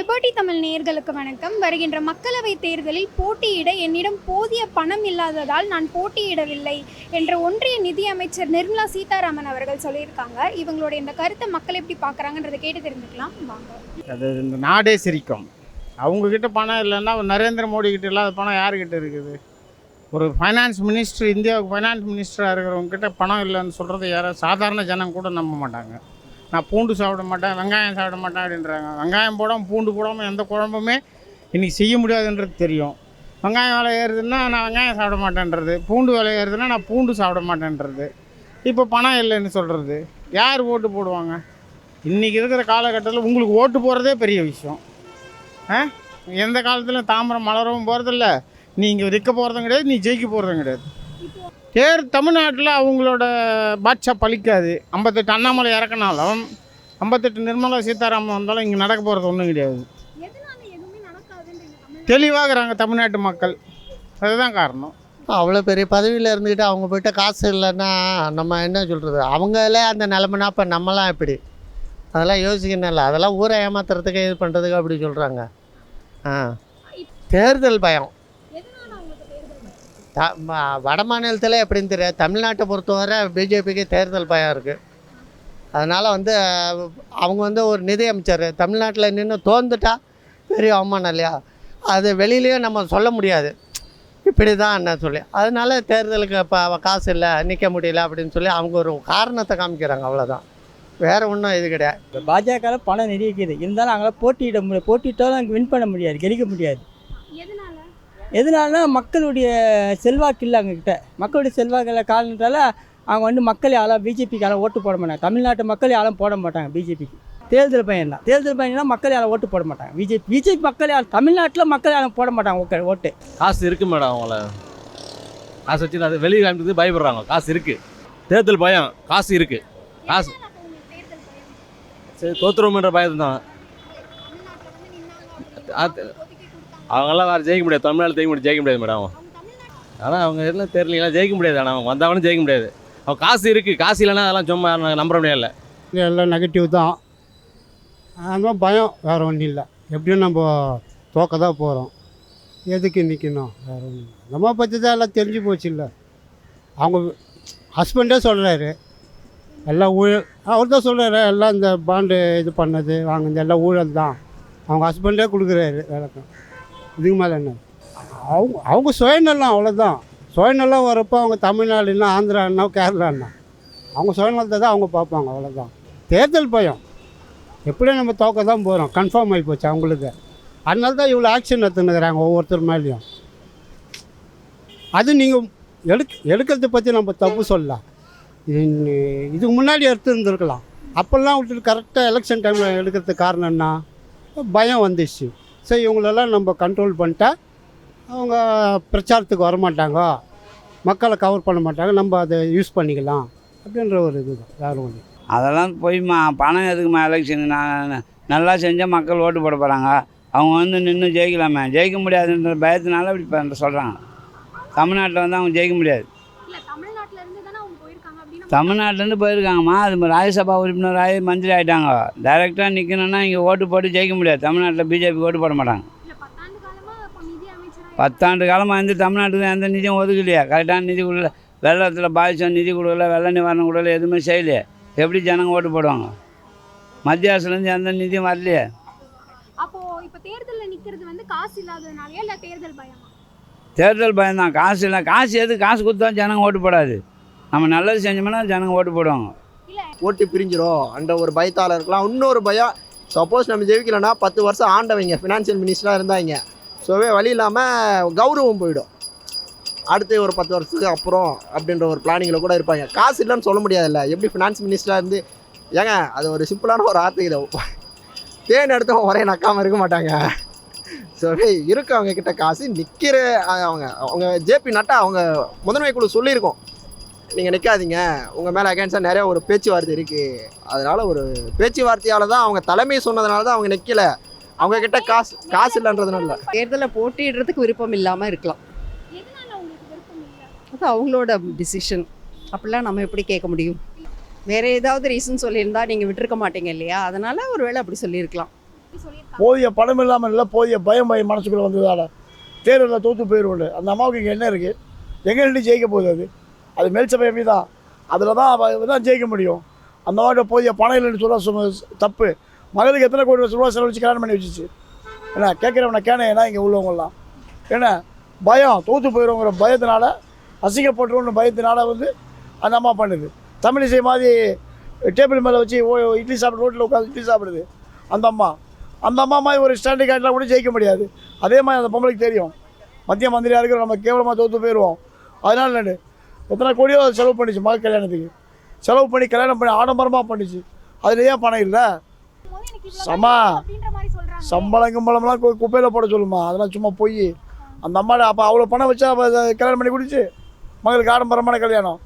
Liberty Tamil நேயர்களுக்கு வணக்கம். வருகின்ற மக்களவைத் தேர்தலில் போட்டியிட என்னிடம் போதிய பணம் இல்லாததால் நான் போட்டியிடவில்லை என்று ஒன்றிய நிதியமைச்சர் நிர்மலா சீதாராமன் அவர்கள் சொல்லியிருக்காங்க. இவங்களுடைய இந்த கருத்தை மக்கள் எப்படி பார்க்குறாங்கன்றதை கேட்டு தெரிஞ்சுக்கலாம். வாங்க. அது இந்த நாடே சிரிக்கும். அவங்கக்கிட்ட பணம் இல்லைன்னா நரேந்திர மோடி கிட்ட இல்லாத பணம் யாருக்கிட்ட இருக்குது? ஒரு ஃபைனான்ஸ் மினிஸ்டர் இந்தியாவுக்கு ஃபைனான்ஸ் மினிஸ்டராக இருக்கிறவங்க கிட்ட பணம் இல்லைன்னு சொல்கிறது யாரும் சாதாரண ஜனம் கூட நம்ப மாட்டாங்க. நான் பூண்டு சாப்பிட மாட்டேன் வெங்காயம் சாப்பிட மாட்டேன் அப்படின்றாங்க. வெங்காயம் போடாமல் பூண்டு போடாமல் எந்த குழம்புமே இன்றைக்கி செய்ய முடியாதுன்றது தெரியும். வெங்காயம் விலை ஏறுதுன்னா நான் வெங்காயம் சாப்பிட மாட்டேன்றது. பூண்டு விலை ஏறுதுன்னா நான் பூண்டு சாப்பிட மாட்டேன்றது. இப்போ பணம் இல்லைன்னு சொல்கிறது யார் ஓட்டு போடுவாங்க? இன்றைக்கி இருக்கிற காலகட்டத்தில் உங்களுக்கு ஓட்டு போகிறதே பெரிய விஷயம். ஆ? எந்த காலத்துலையும் தாமரம் மலரவும் போகிறதில்ல நீ இங்கே போகிறதும் கிடையாது நீ ஜெயிக்க போகிறதும் கிடையாது. தேர் தமிழ்நாட்டில் அவங்களோட பாட்சா பலிக்காது ஐம்பத்தெட்டு அண்ணாமலை இறக்கினாலும் ஐம்பத்தெட்டு நிர்மலா சீதாராமன் வந்தாலும் இங்கே நடக்க போகிறது ஒன்றும் கிடையாது. தெளிவாகிறாங்க தமிழ்நாட்டு மக்கள். அதுதான் காரணம். அவ்வளோ பெரிய பதவியில் இருந்துக்கிட்டு அவங்க போய்ட்ட காசு இல்லைன்னா நம்ம என்ன சொல்கிறது அவங்களே அந்த நிலமைனா இப்போ நம்மலாம் எப்படி? அதெல்லாம் யோசிக்கணும் இல்லை. அதெல்லாம் ஊரை ஏமாத்துறதுக்கு இது பண்ணுறதுக்கு அப்படி சொல்கிறாங்க ஆ. தேர்தல் பயம் எதனால அவங்களுக்கு தேர்தல் பயம்? த வட மாநிலத்தில் எப்படின்னு தெரியாது தமிழ்நாட்டை பொறுத்தவரை பிஜேபிக்கு தேர்தல் பயம் இருக்குது அதனால் வந்து அவங்க வந்து ஒரு நிதி அமைச்சர். தமிழ்நாட்டில் நின்று தோந்துட்டா பெரிய அவமானம் இல்லையா? அது வெளியிலேயே நம்ம சொல்ல முடியாது. இப்படி தான் என்ன சொல்லி அதனால தேர்தலுக்கு இப்போ காசு இல்லை நிற்க முடியல அப்படின்னு சொல்லி அவங்க ஒரு காரணத்தை காமிக்கிறாங்க அவ்வளோதான் வேறு ஒன்றும் இது கிடையாது. இப்போ பாஜகவில் பணம் நிறைய இருக்குது இருந்தாலும் அவங்கள போட்டியிட முடியாது போட்டியிட்டாலும் அங்கே வின் பண்ண முடியாது கெலிக்க முடியாது. எதனாலனா மக்களுடைய செல்வாக்கு இல்லை அவங்கக்கிட்ட மக்களுடைய செல்வாக்கில் காரணத்தால் அவங்க வந்து மக்கள் யாரும் பிஜேபிக்கு யாரும் ஓட்டு போட மாட்டாங்க. தமிழ்நாட்டு மக்கள் யாரும் போட மாட்டாங்க பிஜேபிக்கு. தேர்தல் பையன் தான் தேர்தல் பையனா மக்கள் யாரும் ஓட்டு போட மாட்டாங்க. பிஜேபி பிஜேபி மக்கள் யாரும் தமிழ்நாட்டில் மக்கள் யாரும் போட மாட்டாங்க ஓகே ஓட்டு. காசு இருக்கு மேடம் அவங்கள. காசு வச்சு அது வெளியே காமிக்கிறது பயப்படுறாங்க. காசு இருக்குது தேர்தல் பயம். காசு இருக்குது காசு. சரி தோத்துருவோம்ன்ற பயம் தான் அவங்களாம் அவங்கெல்லாம் வேறு ஜெயிக்க முடியாது. தமிழ்நாடு ஜெயிக்க முடியாது ஜெயிக்க முடியாது மேடம். ஆனால் அவங்க எல்லாம் தெரியலீங்களா ஜெயிக்க முடியாது. ஆனால் அவங்க வந்தவனும் ஜெயிக்க முடியாது. அவன் காசு இருக்குது காசு இல்லைன்னா அதெல்லாம் சும்மா நம்புற முடியல இது எல்லாம் நெகட்டிவ் தான். அதுதான் பயம் வேறு ஒன்றும் இல்லை. எப்படியும் நம்ம தோக்க தான் போகிறோம் எதுக்கு நிற்கணும் வேறு ஒன்றும் நம்ம பற்றி தான் எல்லாம் தெரிஞ்சு போச்சு இல்லை. அவங்க ஹஸ்பண்டே சொல்கிறாரு எல்லாம் ஊழல் அவர் தான் சொல்கிறாரு எல்லாம் இந்த பாண்டு இது பண்ணது வாங்கினது எல்லாம் ஊழல் தான் அவங்க ஹஸ்பண்டே கொடுக்குறாரு. விளக்கம் இதுக்கு மேலே என்ன அவங்க அவங்க சுயநலம் அவ்வளோதான் சுயநலம் வரப்போ அவங்க தமிழ்நாடுன்னா ஆந்திரான்னா கேரளான்னா. அவங்க சுயநலத்தை தான் அவங்க பார்ப்பாங்க அவ்வளோதான் தேர்தல் பயம். எப்படியும் நம்ம தோக்க தான் போகிறோம் கன்ஃபார்ம் ஆகி போச்சு அவங்களுக்கு. அதனால தான் இவ்வளோ ஆக்ஷன் எடுத்துன்னுக்குறாங்க ஒவ்வொருத்தர் மேலேயும். அது நீங்கள் எடுக்க எடுக்கிறத பற்றி நம்ம தப்பு சொல்லலாம். இதுக்கு முன்னாடி எடுத்துருந்துருக்கலாம். அப்போல்லாம் விட்டுட்டு கரெக்டாக எலெக்ஷன் டைமில் எடுக்கிறதுக்கு காரணம் என்ன? பயம் வந்துடுச்சு சரி இவங்களெல்லாம் நம்ம கண்ட்ரோல் பண்ணிட்டா அவங்க பிரச்சாரத்துக்கு வரமாட்டாங்க. மக்களை கவர் பண்ண மாட்டாங்க. நம்ம அதை யூஸ் பண்ணிக்கலாம். அப்படின்ற ஒரு இதுதான் வேறு ஒன்று அதெல்லாம் போய்மா பணம் எதுக்குமா எலெக்ஷன் நான் நல்லா செஞ்சால் மக்கள் ஓட்டு போட போகிறாங்க அவங்க வந்து நின்று ஜெயிக்கலாமே. ஜெயிக்க முடியாதுன்ற பயத்தினால இப்படி இப்போ சொல்கிறாங்க தமிழ்நாட்டில் வந்து அவங்க ஜெயிக்க முடியாது இல்ல தமிழ்நாட்டுல இருந்து தானே அவங்க போயிருக்காங்க அப்படின்னு தமிழ்நாட்டிலேருந்து போயிருக்காங்கம்மா. அது ராஜ்யசபா உறுப்பினர் ஆகி மந்திரி ஆகிட்டாங்க டைரெக்டாக நிற்கணும்னா இங்கே ஓட்டு போட்டு ஜெயிக்க முடியாது. தமிழ்நாட்டில் பிஜேபி ஓட்டு போட மாட்டாங்க. பத்தாண்டு காலமாக இருந்து தமிழ்நாட்டுக்கு எந்த நிதியும் ஒதுக்கலையா. கரெக்டான நிதி கொடுக்கல. வெள்ளத்தில் பாதிச்சோம் நிதி கொடுக்கல வெள்ள நிவாரணம் கொடுக்கல எதுவுமே செய்யலையே. எப்படி ஜனங்க ஓட்டு போடுவாங்க? மத்திய அரசுலேருந்து எந்த நிதியும் வரலையே. இப்ப தேர்தல்ல நிக்கிறது வந்து காசு இல்லாததுனாலயா இல்ல தேர்தல் பயமா? தேர்தல் பயம்தான். காசு இல்லை. காசு எது காசு கொடுத்தா ஜனங்க ஓட்டு போடாது. நம்ம நல்லது செஞ்சோம்னா ஜனங்க ஓட்டு போடுவாங்க. ஓட்டு பிரிஞ்சிடும் அந்த ஒரு பயத்தால் இருக்கலாம். இன்னொரு பயம் சப்போஸ் நம்ம ஜெயிக்கலைன்னா பத்து வருஷம் ஆண்டவங்க ஃபினான்ஷியல் மினிஸ்டராக இருந்தாங்க. ஸோவே வழி இல்லாமல் கௌரவம் போயிடும். அடுத்து ஒரு பத்து வருஷத்துக்கு அப்புறம் அப்படின்ற ஒரு பிளானிங்கில் கூட இருப்பாங்க. காசு இல்லைன்னு சொல்ல முடியாதுல்ல. எப்படி ஃபினான்ஸ் மினிஸ்டராக இருந்து ஏங்க அது ஒரு சிம்பிளான ஒரு ஆர்த்து இதை. தேன் எடுத்தவங்க ஒரே நக்காமல் இருக்க மாட்டாங்க. ஸோ இருக்கு அவங்க கிட்ட காசு நிற்கிற அவங்க அவங்க ஜேபி நட்டா அவங்க முதன்மை குழு சொல்லியிருக்கோம். நீங்கள் நிற்காதீங்க உங்கள் மேலே அகேன்ஸ்டாக நிறைய ஒரு பேச்சுவார்த்தை இருக்குது அதனால் ஒரு பேச்சுவார்த்தையால் தான் அவங்க தலைமை சொன்னதுனால தான் அவங்க நிற்கல அவங்க கிட்ட காசு காசு இல்லைன்றதுனால. இல்ல. தேர்தலில் போட்டியிடுறதுக்கு விருப்பம் இல்லாமல் இருக்கலாம். அது அவங்களோட டிசிஷன் அப்படிலாம் நம்ம எப்படி கேட்க முடியும்? வேற ஏதாவது ரீசன் சொல்லியிருந்தா நீங்கள் விட்டுருக்க மாட்டீங்க இல்லையா? அதனால ஒருவேளை அப்படி சொல்லியிருக்கலாம். போதிய பணம் இல்லாமல் இல்லை போதிய பயம் பயம் மனசுக்குள்ளே வந்ததால். தேர்தலில் தோற்று போயிடுவோம் அந்த அம்மாவுக்கு இங்கே என்ன இருக்குது எங்கே நின்று ஜெயிக்க போகுது அது? அது மேல்சபை எம்பி தான். அதில் தான் தான் ஜெயிக்க முடியும். அந்த மாதிரி போதிய பணம் இல்லைன்னு சொல்ல தப்பு. மகளுக்கு எத்தனை கோடி ரூபா செலவழிச்சு கல்யாணம் பண்ணி வச்சிச்சு? என்ன கேட்குறவனை கேன ஏன்னா இங்கே உள்ளவங்கலாம் என்ன பயம் தோற்று போயிடுவோங்கிற பயத்தினால அசிங்கப்பட்டுருன்னு பயத்தினால வந்து அந்த அம்மா பண்ணுது. தமிழிசை மாதிரி டேபிள் மேலே வச்சு ஓ இட்லி சாப்பிட்டு ரோட்டில் உட்காந்து இட்லி சாப்பிடுது அந்த அம்மா. அந்த அம்மா மாதிரி ஒரு ஸ்டாண்டிங் கார்டெலாம் கூட ஜெயிக்க முடியாது. அதே மாதிரி அந்த பொம்பளைக்கு தெரியும். மத்திய மந்திரியாக இருக்கிற நம்ம கேவலமாக தோற்று போயிடுவோம் அதனால என்ன எத்தனை கோடியோ செலவு பண்ணிச்சு மகள் கல்யாணத்துக்கு. செலவு பண்ணி கல்யாணம் பண்ணி ஆடம்பரமாக பண்ணிச்சு. அதில் ஏன் பணம் இல்லை? சம்மா சம்பளம் கும்பலம்லாம் குப்பையில் போட சொல்லுமா? அதெல்லாம் சும்மா போய். அந்த அம்மா அப்போ அவ்வளோ பணம் வச்சா அப்போ அதை கல்யாணம் பண்ணி குடிச்சு? மகளுக்கு ஆடம்பரமான கல்யாணம்.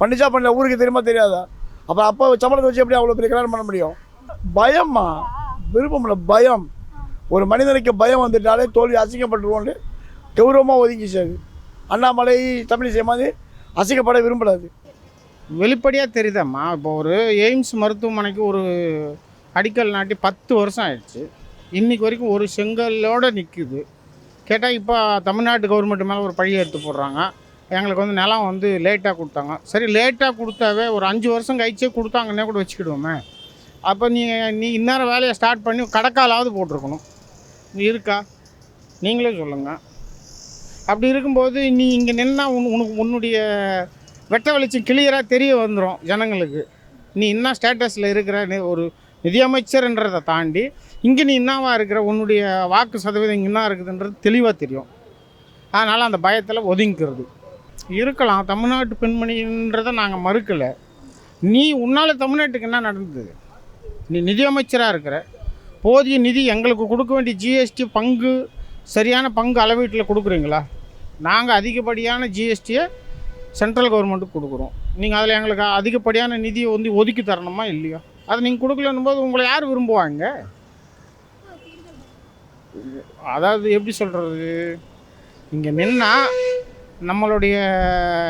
பண்ணிச்சா பண்ணல ஊருக்கு தெரியுமா தெரியாதா? அப்போ அப்போ சம்பளத்தை வச்சு எப்படி அவ்வளோ பெரிய கல்யாணம் பண்ண முடியும்? பயம்மா. விருப்பம் இல்லை பயம். ஒரு மனிதனுக்கு பயம் வந்துட்டாலே தோல்வி அசிங்கப்பட்டுருவோன்னு கௌரவமாக ஒதுங்கிச்சு அது. அண்ணாமலை தமிழிசை மாதிரி அசிங்கப்பட விரும்பலாது வெளிப்படையாக தெரியுதாம்மா. இப்போ ஒரு எய்ம்ஸ் மருத்துவமனைக்கு ஒரு அடிக்கல் நாட்டி பத்து வருஷம் ஆயிடுச்சு. இன்றைக்கி வரைக்கும் ஒரு செங்கல்லோடு நிற்குது கேட்டால் இப்போ தமிழ்நாட்டு கவர்மெண்ட் மேலே ஒரு பழியை எடுத்து போடுறாங்க. எங்களுக்கு வந்து நிலம் வந்து லேட்டாக கொடுத்தாங்க. சரி லேட்டாக கொடுத்தாவே ஒரு அஞ்சு வருஷம் கழிச்சே கொடுத்தாங்கன்னே கூட வச்சுக்கிடுவோமே. அப்போ நீ நீ இந்நேரம் வேலையை ஸ்டார்ட் பண்ணி கடக்காலாவது போட்டிருக்கணும். இருக்கா? நீங்களே சொல்லுங்கள் அப்படி இருக்கும்போது நீ இங்கே நின்னா உன் உனக்கு உன்னுடைய வெட்ட வெளிச்சம் கிளியராக தெரிய வந்துடும் ஜனங்களுக்கு. நீ என்ன ஸ்டேட்டஸில் இருக்கிற ஒரு நிதியமைச்சர்ன்றதை தாண்டி இங்கே நீ என்னவா இருக்கிற உன்னுடைய வாக்கு சதவீதம் இங்கே என்ன இருக்குதுன்றது தெளிவாக தெரியும். அதனால் அந்த பயத்தில் ஒதுங்கிக்கிறது. இருக்கலாம் தமிழ்நாட்டு பெண்மணின்றதை நாங்கள் மறுக்கலை. நீ உன்னால் தமிழ்நாட்டுக்கு என்ன நடந்தது? நீ நிதியமைச்சராக இருக்கிற போதிய நிதி எங்களுக்கு கொடுக்க வேண்டிய ஜிஎஸ்டி பங்கு சரியான பங்கு அளவீட்டில் கொடுக்குறீங்களா? நாங்கள் அதிகப்படியான ஜிஎஸ்டியை சென்ட்ரல் கவர்மெண்ட்டுக்கு கொடுக்குறோம். நீங்கள் அதில் எங்களுக்கு அதிகப்படியான நிதியை வந்து ஒதுக்கி தரணுமா இல்லையோ? அதை நீங்கள் கொடுக்கலன்னும் போது உங்களை யார் விரும்புவாங்க? அதாவது எப்படி சொல்கிறது இங்கே நின்னா நம்மளுடைய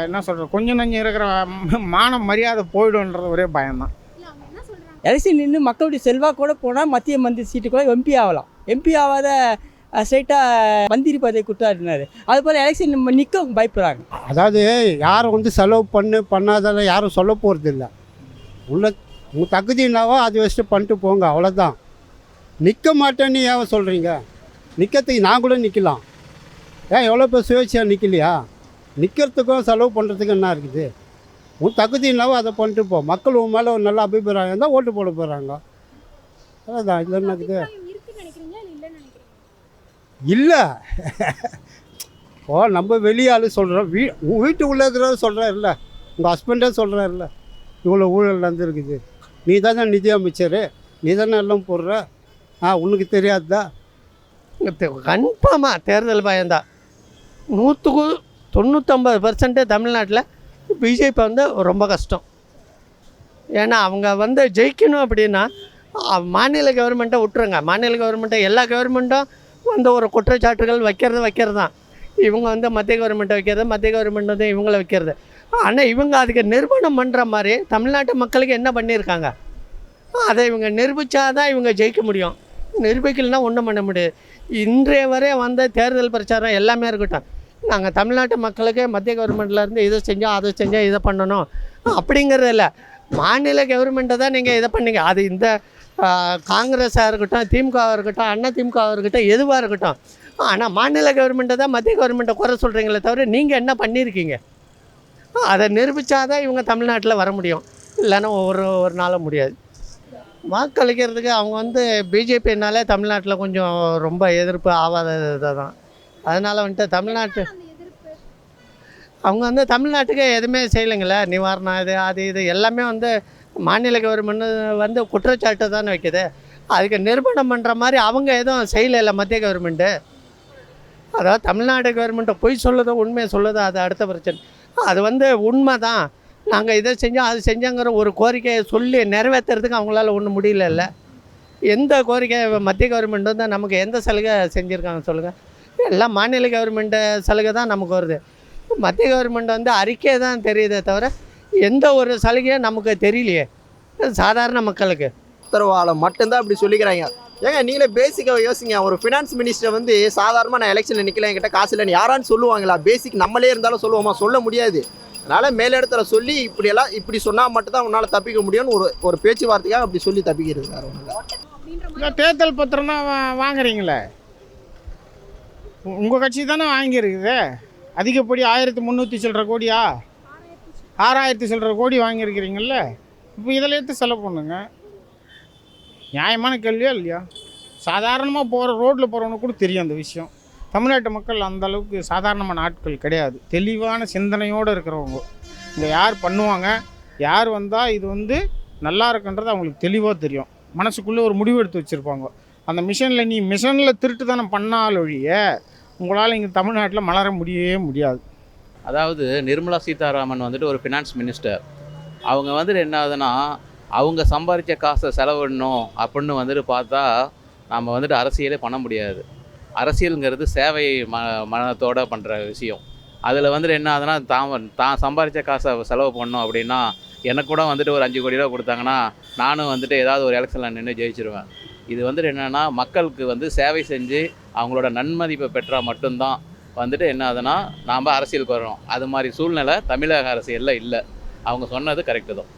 என்ன சொல்கிறது கொஞ்சம் நஞ்சம் இருக்கிற மான மரியாதை போயிடும்ன்றது ஒரே பயம்தான். எலெக்ஷன் நின்று மக்களுடைய செல்வாக்கோடு போனால் மத்திய மந்திரி சீட்டுக்குள்ள எம்பி ஆகலாம். எம்பி ஆகாத ஸ்ட்ரைட்டாக மந்திரி பதவி கொடுத்தாருனாரு அது போல் எலெக்ஷன் நிற்க பயப்படுறாங்க. அதாவது யாரும் வந்து செலவு பண்ணு பண்ணாதெல்லாம் யாரும் சொல்ல போகிறது இல்லை உள்ள உங்கள் தகுதி என்னவோ அது வச்சுட்டு பண்ணிட்டு போங்க அவ்வளோதான் நிற்க மாட்டேன்னு ஏன் சொல்கிறீங்க நிற்கிறதுக்கு நான் கூட நிற்கலாம் ஏன் எவ்வளோ பேர் சுயேட்சையாக நிற்கலையா நிற்கிறதுக்கும் செலவு பண்ணுறதுக்கும் என்ன இருக்குது? உன் தகுதி என்னவோ அதை பண்ணிட்டு போ. மக்கள் உன் மேலே ஒரு நல்ல அபிப்பிராயம் தான் ஓட்டு போட போகிறாங்க அவ்வளோதான் இதில் என்ன இருக்குது அபிப்பிராயம் இருக்குன்னு நினைக்கிறீங்களா இல்ல இல்லைன்னு நினைக்கிறீங்களா இல்லை. ஓ நம்ம வெளியால் சொல்கிறோம் வீ உன் வீட்டுக்குள்ளே இருக்கிறத சொல்கிறாருல்ல உங்கள் ஹஸ்பண்டே சொல்கிறாருல்ல இவ்வளோ ஊழல் நடந்துருக்குது. நீ தானே நிதி அமைச்சர். நீ தானே எல்லாம் போடுற. ஆ உனக்கு தெரியாதா? கன்ஃபார்மாக தேர்தல் பயம்தான் நூற்றுக்கு தொண்ணூற்றம்பது பர்சன்ட்டு தமிழ்நாட்டில் பிஜேபி வந்து ரொம்ப கஷ்டம். ஏன்னா அவங்க வந்து ஜெயிக்கணும் அப்படின்னா மாநில கவர்மெண்ட்டை விட்டுருங்க. மாநில கவர்மெண்ட்டை எல்லா கவர்மெண்ட்டும் வந்த ஒரு குற்றச்சாட்டுகள் வைக்கிறது வைக்கிறது தான் இவங்க வந்து மத்திய கவர்மெண்ட்டை வைக்கிறது மத்திய கவர்மெண்ட் வந்து இவங்கள வைக்கிறது. ஆனால் இவங்க அதுக்கு நிர்மாணம் பண்ணுற மாதிரி தமிழ்நாட்டு மக்களுக்கு என்ன பண்ணியிருக்காங்க? அதை இவங்க நிரூபித்தாதான் இவங்க ஜெயிக்க முடியும். நிரூபிக்கலைன்னா ஒன்றும் பண்ண முடியாது. இன்றைய வரை வந்த தேர்தல் பிரச்சாரம் எல்லாமே இருக்கட்டும். நாங்கள் தமிழ்நாட்டு மக்களுக்கு மத்திய கவர்மெண்ட்லேருந்து இதை செஞ்சோம் அதை செஞ்சோம் இதை பண்ணணும். அப்படிங்கிறது இல்லை. மாநில கவர்மெண்ட்டை தான் நீங்கள் இதை பண்ணீங்க. அது இந்த காங்கிரஸாக இருக்கட்டும் திமுகவாக இருக்கட்டும் அண்ணா திமுகவாக இருக்கட்டும் எதுவாக இருக்கட்டும். ஆனால் மாநில கவர்மெண்ட்டை தான் மத்திய கவர்மெண்ட்டை குறை சொல்கிறீங்களே தவிர நீங்கள் என்ன பண்ணியிருக்கீங்க அதை நிரூபித்தாதான் இவங்க தமிழ்நாட்டில் வர முடியும். இல்லைன்னா ஒரு ஒரு நாளும் முடியாது. வாக்களிக்கிறதுக்கு அவங்க வந்து பிஜேபினாலே தமிழ்நாட்டில் கொஞ்சம் ரொம்ப எதிர்ப்பு ஆகாத தான் அதனால் வந்துட்டு தமிழ்நாட்டு அவங்க வந்து தமிழ்நாட்டுக்கு எதுவுமே செய்யலைங்களே. நிவாரணம் இது அது இது எல்லாமே வந்து மாநில கவர்மெண்ட் வந்து குற்றச்சாட்டு தானே வைக்குது. அதுக்கு நிரூபணம் பண்ணுற மாதிரி அவங்க எதுவும் செய்யலை மத்திய கவர்மெண்ட்டு அதாவது தமிழ்நாடு கவர்மெண்ட்டை பொய் சொல்லுதோ உண்மையை சொல்லுதோ அது அடுத்த பிரச்சனை. அது வந்து உண்மை தான் நாங்கள் இதை செஞ்சோம் அது செஞ்சோங்கிற ஒரு கோரிக்கையை சொல்லி நிறைவேற்றுறதுக்கு அவங்களால ஒன்றும் முடியல எந்த கோரிக்கை மத்திய கவர்மெண்ட் வந்து நமக்கு எந்த சலுகை செஞ்சுருக்காங்க சொல்லுங்கள் எல்லாம் மாநில கவர்மெண்ட்டு சலுகை தான் நமக்கு வருது. மத்திய கவர்மெண்ட் வந்து அறிக்கை தான் தெரியுதே தவிர எந்த ஒரு சலுகையும் நமக்கு தெரியலையே. சாதாரண மக்களுக்கு. உத்தரவாதம் மட்டும்தான் அப்படி சொல்லிக்கிறாங்க. ஏங்க நீங்களே பேசிக்காக யோசிங்க. ஒரு ஃபினான்ஸ் மினிஸ்டர் வந்து சாதாரணமாக நான் எலெக்ஷனில் நிற்கல என்கிட்ட காசு இல்லைன்னு யாரான்னு சொல்லுவாங்களா? பேசிக் நம்மளே இருந்தாலும் சொல்லுவோமா? சொல்ல முடியாது. அதனால் மேலிடத்துல சொல்லி இப்படியெல்லாம் இப்படி சொன்னால் மட்டும்தான் உன்னால் தப்பிக்க முடியும்னு ஒரு ஒரு பேச்சுவார்த்தைக்காக அப்படி சொல்லி தப்பிக்கிறது வேறு ஒன்றும் தேர்தல் பத்திரம் தான் வா வாங்குறீங்களே? உங்கள் கட்சி தானே வாங்கியிருக்குது. அதிகப்படி ஆயிரத்தி முந்நூற்றி சில்லற கோடியா? ஆறாயிரத்தி சில்லற கோடி வாங்கியிருக்கிறீங்கல்ல? இப்போ இதில் எடுத்து செலவு பண்ணுங்க. நியாயமான கேள்வியா இல்லையா? சாதாரணமாக போகிற ரோட்டில் போகிறவனுக்கு கூட தெரியும் அந்த விஷயம். தமிழ்நாட்டு மக்கள் அந்த அளவுக்கு சாதாரணமான ஆட்கள் கிடையாது. தெளிவான சிந்தனையோடு இருக்கிறவங்க. இங்கே யார் பண்ணுவாங்க? யார் வந்தால் இது வந்து நல்லா இருக்குன்றது அவங்களுக்கு தெளிவாக தெரியும். மனசுக்குள்ளே ஒரு முடிவு எடுத்து வச்சுருப்பாங்க. அந்த மிஷனில் நீ மிஷனில் திருட்டு தானே பண்ணால் ஒழிய உங்களால் இங்கே தமிழ்நாட்டில் மலர முடியவே முடியாது. அதாவது நிர்மலா சீதாராமன் வந்துட்டு ஒரு ஃபினான்ஸ் மினிஸ்டர் அவங்க வந்துட்டு என்ன ஆகுதுன்னா அவங்க சம்பாதிச்ச காசை செலவிடணும் அப்படின்னு வந்துட்டு பார்த்தா நம்ம வந்துட்டு அரசியலே பண்ண முடியாது. அரசியலுங்கிறது சேவை ம மனத்தோடு பண்ணுற விஷயம். அதில் வந்துட்டு என்ன ஆகுதுன்னா தான் தான் சம்பாதிச்ச காசை செலவு பண்ணோம் அப்படின்னா எனக்கு கூட வந்துட்டு ஒரு அஞ்சு கோடி ரூபா கொடுத்தாங்கன்னா நானும் வந்துட்டு ஏதாவது ஒரு எலெக்ஷனில் நின்று ஜெயிச்சிருவேன். இது வந்துட்டு என்னென்னா மக்களுக்கு வந்து சேவை செஞ்சு அவங்களோட நன்மதிப்பை பெற்றால் மட்டும்தான் வந்துட்டு என்ன ஆகுதுன்னா நாம் அரசியலுக்கு வரோம் அது மாதிரி சூழ்நிலை தமிழக அரசியலில் இல்லை. அவங்க சொன்னது கரெக்டு தான்.